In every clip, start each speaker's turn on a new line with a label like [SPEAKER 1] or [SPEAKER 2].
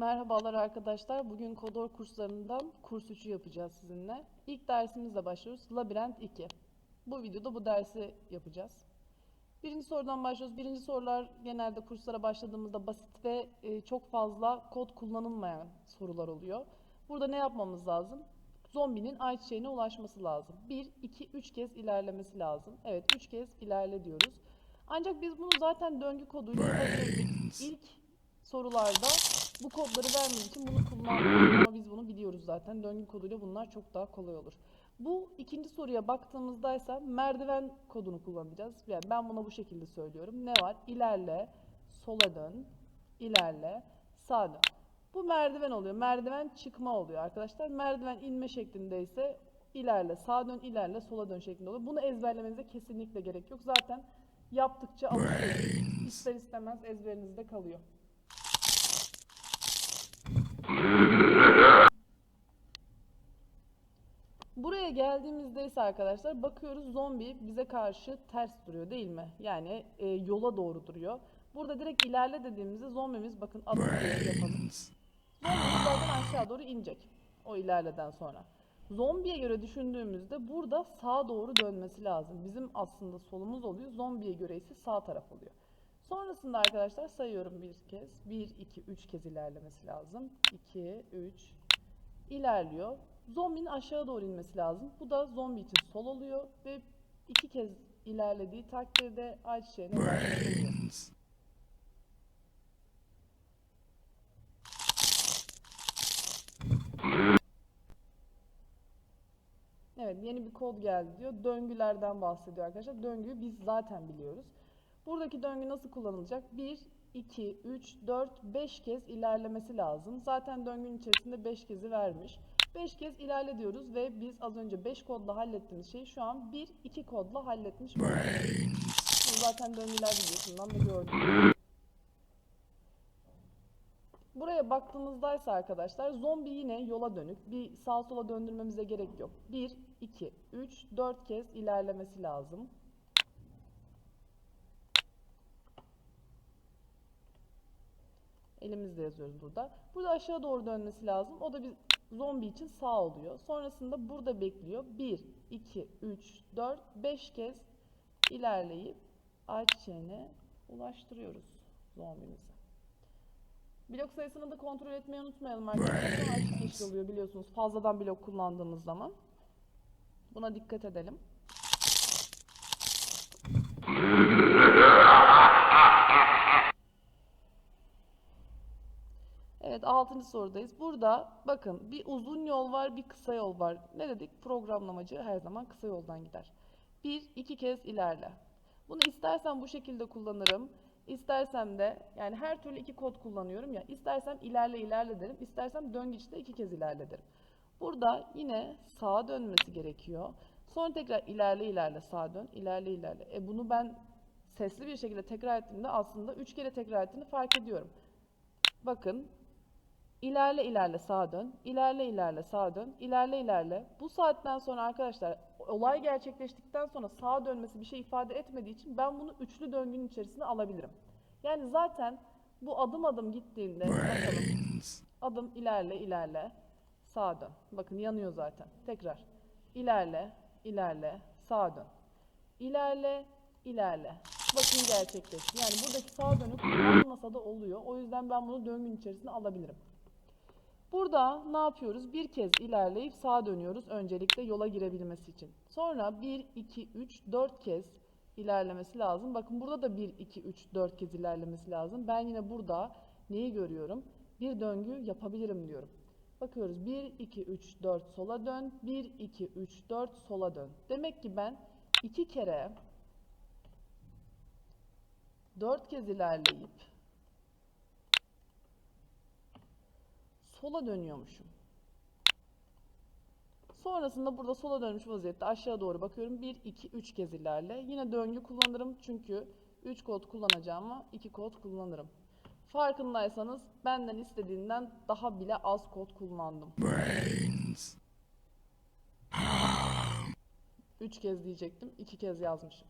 [SPEAKER 1] Merhabalar arkadaşlar. Bugün Kodor kurslarından kurs 3'ü yapacağız sizinle. İlk dersimizle başlıyoruz. Labirent 2. Bu videoda bu dersi yapacağız. Birinci sorudan başlıyoruz. Birinci sorular genelde kurslara başladığımızda basit ve e, çok fazla kod kullanılmayan sorular oluyor. Burada ne yapmamız lazım? Zombinin ayçiçeğine ulaşması lazım. 1, 2, 3 kez ilerlemesi lazım. Evet 3 kez ilerle diyoruz. Ancak biz bunu zaten döngü koduyla. İlk sorularda bu kodları vermediği için bunu kullanmıyoruz ama biz bunu biliyoruz zaten. Döngü koduyla bunlar çok daha kolay olur. Bu ikinci soruya baktığımızda ise merdiven kodunu kullanacağız. Yani ben buna bu şekilde söylüyorum. Ne var? İlerle, sola dön, ilerle, sağa dön. Bu merdiven oluyor. Merdiven çıkma oluyor arkadaşlar. Merdiven inme şeklinde ise ilerle, sağa dön, ilerle, sola dön şeklinde oluyor. Bunu ezberlemenize kesinlikle gerek yok. Zaten yaptıkça alışıyorsunuz. İster istemez ezberinizde kalıyor. Buraya geldiğimizde ise arkadaşlar bakıyoruz zombi bize karşı ters duruyor değil mi? Yani e, yola doğru duruyor. Burada direkt ilerle dediğimizde zombimiz bakın gibi yapalım. Zombimiz zaten aşağı doğru inecek o ilerleden sonra. Zombiye göre düşündüğümüzde burada sağa doğru dönmesi lazım. Bizim aslında solumuz oluyor. Zombiye göre ise sağ taraf oluyor. Sonrasında arkadaşlar sayıyorum bir kez. 1, 2, 3 kez ilerlemesi lazım. 2, 3, ilerliyor. Zombinin aşağı doğru inmesi lazım. Bu da zombi için sol oluyor ve iki kez ilerlediği takdirde ayçiçeğine oluyor. Evet yeni bir kod geldi diyor. Döngülerden bahsediyor arkadaşlar. Döngüyü biz zaten biliyoruz. Buradaki döngü nasıl kullanılacak? 1, 2, 3, 4, 5 kez ilerlemesi lazım. Zaten döngünün içerisinde 5 kezi vermiş. 5 kez ilerle diyoruz ve biz az önce 5 kodla hallettiğimiz şeyi şu an 1, 2 kodla halletmiş zaten döngüler videosundan da gördük. Buraya baktığımızda arkadaşlar zombi yine yola dönük. Bir sağ sola döndürmemize gerek yok. 1, 2, 3, 4 kez ilerlemesi lazım. Elimizle yazıyoruz burada. Burada aşağı doğru dönmesi lazım. O da bir zombi için sağ oluyor. Sonrasında burada bekliyor. 1, 2, 3, 4, 5 kez ilerleyip ayçiçeğine ulaştırıyoruz zombimizi. Blok sayısını da kontrol etmeyi unutmayalım arkadaşlar. Açık yeşil oluyor biliyorsunuz fazladan blok kullandığımız zaman. Buna dikkat edelim. Evet 6. sorudayız. Burada bakın bir uzun yol var bir kısa yol var. Ne dedik? Programlamacı her zaman kısa yoldan gider. Bir, iki kez ilerle. Bunu istersen bu şekilde kullanırım. İstersem de yani her türlü iki kod kullanıyorum ya. İstersem ilerle ilerle derim. İstersem döngüçte iki kez ilerle derim. Burada yine sağa dönmesi gerekiyor. Sonra tekrar ilerle ilerle sağa dön. ilerle ilerle. E bunu ben sesli bir şekilde tekrar ettiğimde aslında üç kere tekrar ettiğini fark ediyorum. Bakın İlerle ilerle sağa dön, ilerle ilerle sağa dön, ilerle ilerle. Bu saatten sonra arkadaşlar olay gerçekleştikten sonra sağa dönmesi bir şey ifade etmediği için ben bunu üçlü döngünün içerisine alabilirim. Yani zaten bu adım adım gittiğinde bakalım. Adım ilerle ilerle sağa dön. Bakın yanıyor zaten. Tekrar. İlerle ilerle sağa dön. İlerle ilerle. Bakın gerçekleşti. Yani buradaki sağa dönük olmasa da oluyor. O yüzden ben bunu döngünün içerisine alabilirim. Burada ne yapıyoruz? Bir kez ilerleyip sağa dönüyoruz öncelikle yola girebilmesi için. Sonra 1, 2, 3, 4 kez ilerlemesi lazım. Bakın burada da 1, 2, 3, 4 kez ilerlemesi lazım. Ben yine burada neyi görüyorum? Bir döngü yapabilirim diyorum. Bakıyoruz 1, 2, 3, 4 sola dön. 1, 2, 3, 4 sola dön. Demek ki ben iki kere 4 kez ilerleyip sola dönüyormuşum. Sonrasında burada sola dönmüş vaziyette aşağı doğru bakıyorum. 1, 2, 3 kez ilerle. Yine döngü kullanırım çünkü 3 kod kullanacağıma 2 kod kullanırım. Farkındaysanız benden istediğinden daha bile az kod kullandım. 3 kez diyecektim. 2 kez yazmışım.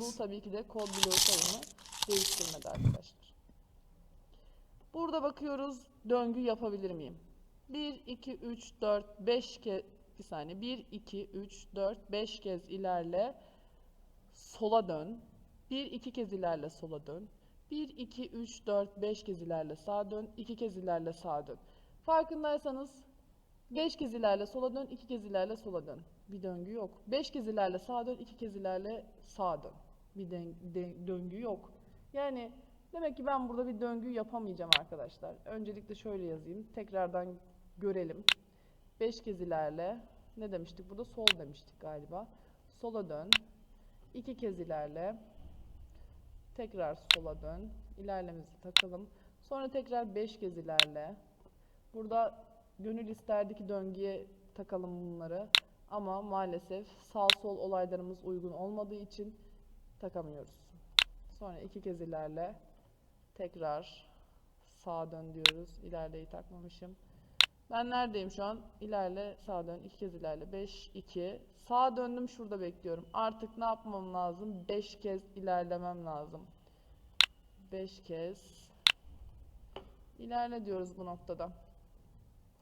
[SPEAKER 1] Bu tabii ki de kod bloğu sayımı değiştirmedi arkadaşlar. Burada bakıyoruz döngü yapabilir miyim? 1, 2, 3, 4, 5 kez bir saniye. 1, 2, 3, 4, 5 kez ilerle. Sola dön. 1, 2 kez ilerle sola dön. 1, 2, 3, 4, 5 kez ilerle sağa dön. 2 kez ilerle sağa dön. Farkındaysanız 5 kez ilerle sola dön, 2 kez ilerle sola dön. Bir döngü yok. 5 kez ilerle sağa dön, 2 kez ilerle sağa dön. Bir döngü yok. Yani demek ki ben burada bir döngü yapamayacağım arkadaşlar. Öncelikle şöyle yazayım. Tekrardan görelim. 5 kez ilerle. Ne demiştik? Burada sol demiştik galiba. Sola dön. 2 kez ilerle. Tekrar sola dön. İlerlemizi takalım. Sonra tekrar 5 kez ilerle. Burada gönül isterdi ki döngüye takalım bunları. Ama maalesef sağ sol olaylarımız uygun olmadığı için takamıyoruz. Sonra iki kez ilerle. Tekrar sağa dön diyoruz. İlerleyi takmamışım. Ben neredeyim şu an? İlerle, sağa dön. iki kez ilerle. 5, 2. Sağa döndüm şurada bekliyorum. Artık ne yapmam lazım? 5 kez ilerlemem lazım. 5 kez ilerle diyoruz bu noktada.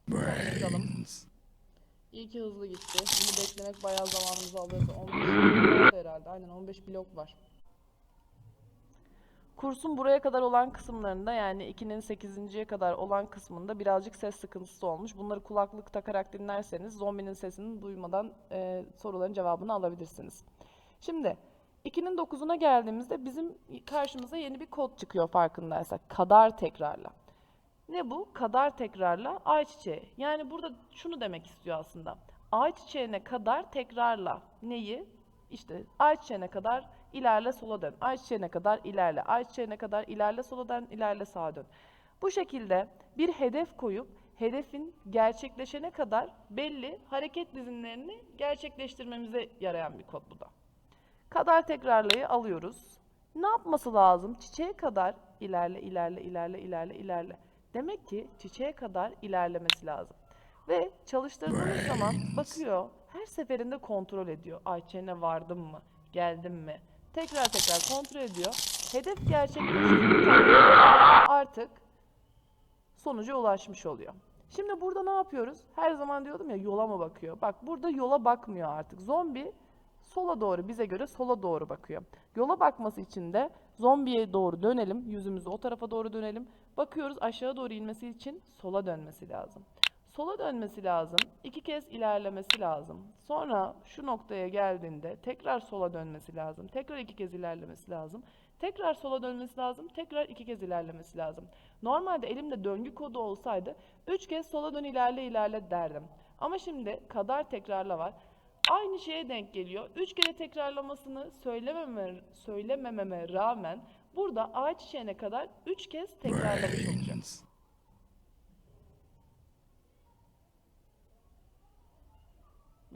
[SPEAKER 1] Bakalım. İyi ki hızlı gitti. Bunu beklemek bayağı zamanımızı alırdı. 15 blok herhalde. Aynen 15 blok var. Kursun buraya kadar olan kısımlarında yani 2'nin 8.ye kadar olan kısmında birazcık ses sıkıntısı olmuş. Bunları kulaklık takarak dinlerseniz zombinin sesini duymadan e, soruların cevabını alabilirsiniz. Şimdi 2'nin 9'una geldiğimizde bizim karşımıza yeni bir kod çıkıyor farkındaysak. Kadar tekrarla. Ne bu? Kadar tekrarla ayçiçeği. Yani burada şunu demek istiyor aslında. Ayçiçeğine kadar tekrarla. Neyi? İşte ayçiçeğine kadar ilerle sola dön. Ayçiçeğine kadar ilerle. Ayçiçeğine kadar ilerle sola dön, ilerle sağa dön. Bu şekilde bir hedef koyup hedefin gerçekleşene kadar belli hareket dizinlerini gerçekleştirmemize yarayan bir kod bu da. Kadar tekrarlayı alıyoruz. Ne yapması lazım? Çiçeğe kadar ilerle, ilerle, ilerle, ilerle, ilerle. Demek ki çiçeğe kadar ilerlemesi lazım. Ve çalıştırdığınız zaman bakıyor, her seferinde kontrol ediyor. Ayçiçeğine vardım mı, geldim mi? Tekrar tekrar kontrol ediyor. Hedef gerçekleştiği takdirde artık sonuca ulaşmış oluyor. Şimdi burada ne yapıyoruz? Her zaman diyordum ya yola mı bakıyor? Bak burada yola bakmıyor artık. Zombi sola doğru bize göre sola doğru bakıyor. Yola bakması için de zombiye doğru dönelim. Yüzümüzü o tarafa doğru dönelim. Bakıyoruz aşağı doğru inmesi için sola dönmesi lazım. Sola dönmesi lazım. iki kez ilerlemesi lazım. Sonra şu noktaya geldiğinde tekrar sola dönmesi lazım. Tekrar iki kez ilerlemesi lazım. Tekrar sola dönmesi lazım. Tekrar iki kez ilerlemesi lazım. Normalde elimde döngü kodu olsaydı üç kez sola dön ilerle ilerle derdim. Ama şimdi kadar tekrarla var. Aynı şeye denk geliyor. Üç kere tekrarlamasını söylememe, söylemememe rağmen burada ağaç çiçeğine kadar üç kez tekrarlamış olacak.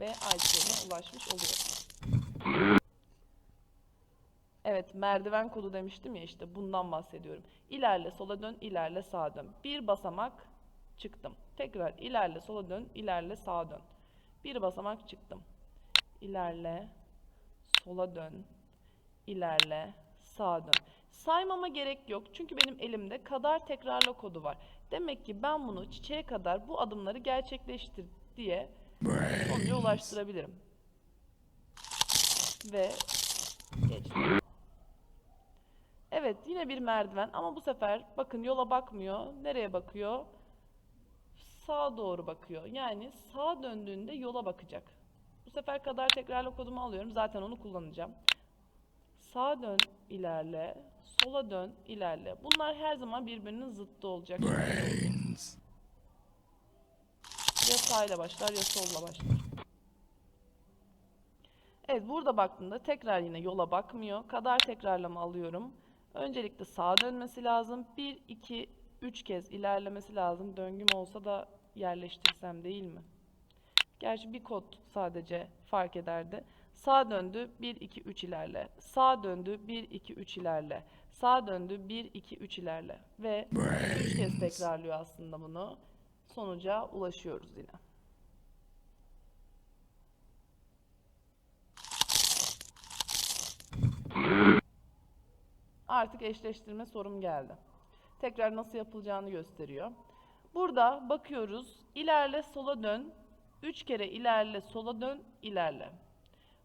[SPEAKER 1] Ve ayçiçeğine ulaşmış oluyor. Evet, merdiven kodu demiştim ya işte bundan bahsediyorum. İlerle sola dön, ilerle sağa dön. Bir basamak çıktım. Tekrar ilerle sola dön, ilerle sağa dön. Bir basamak çıktım. İlerle, sola dön, ilerle, sağa dön. Saymama gerek yok çünkü benim elimde kadar tekrarla kodu var. Demek ki ben bunu çiçeğe kadar bu adımları gerçekleştir diye sonuca ulaştırabilirim. Ve geçtim. Evet yine bir merdiven ama bu sefer bakın yola bakmıyor. Nereye bakıyor? Sağa doğru bakıyor. Yani sağa döndüğünde yola bakacak. Bu sefer kadar tekrarla kodumu alıyorum. Zaten onu kullanacağım. Sağa dön, ilerle. Sola dön, ilerle. Bunlar her zaman birbirinin zıttı olacak. Ya sağ ile başlar ya solla başlar. Evet burada baktığımda tekrar yine yola bakmıyor. Kadar tekrarlama alıyorum. Öncelikle sağa dönmesi lazım. 1, 2, 3 kez ilerlemesi lazım. Döngüm olsa da yerleştirsem değil mi? Gerçi bir kod sadece fark ederdi. Sağa döndü 1, 2, 3 ilerle. Sağa döndü 1, 2, 3 ilerle. Sağa döndü 1, 2, 3 ilerle. Ve 3 kez tekrarlıyor aslında bunu. Sonuca ulaşıyoruz yine. Artık eşleştirme sorum geldi. tekrar nasıl yapılacağını gösteriyor. Burada bakıyoruz. İlerle sola dön. 3 kere ilerle sola dön, ilerle.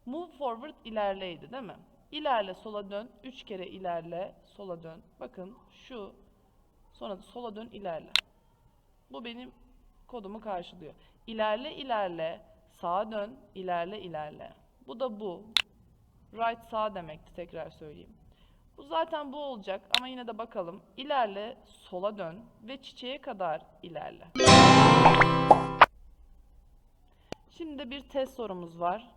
[SPEAKER 1] Move forward ilerleydi değil mi? İlerle sola dön. 3 kere ilerle sola dön. Bakın şu sonra sola dön ilerle. Bu benim kodumu karşılıyor. İlerle ilerle sağa dön ilerle ilerle. Bu da bu. Right sağ demekti tekrar söyleyeyim. Bu zaten bu olacak ama yine de bakalım. İlerle sola dön ve çiçeğe kadar ilerle. Şimdi de bir test sorumuz var.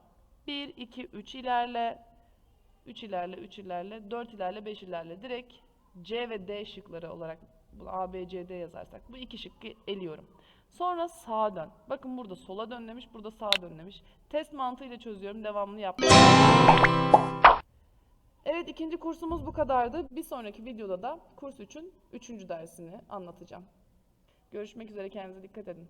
[SPEAKER 1] 1, 2, 3 ilerle. 3 ilerle, 3 ilerle, 4 ilerle, 5 ilerle. Direkt C ve D şıkları olarak bunu A, B, C, D yazarsak bu iki şıkkı eliyorum. Sonra sağa dön. Bakın burada sola dön demiş, burada sağa dön demiş. Test mantığıyla çözüyorum, devamlı yapmıyorum. Evet ikinci kursumuz bu kadardı. Bir sonraki videoda da kurs 3'ün 3. dersini anlatacağım. Görüşmek üzere kendinize dikkat edin.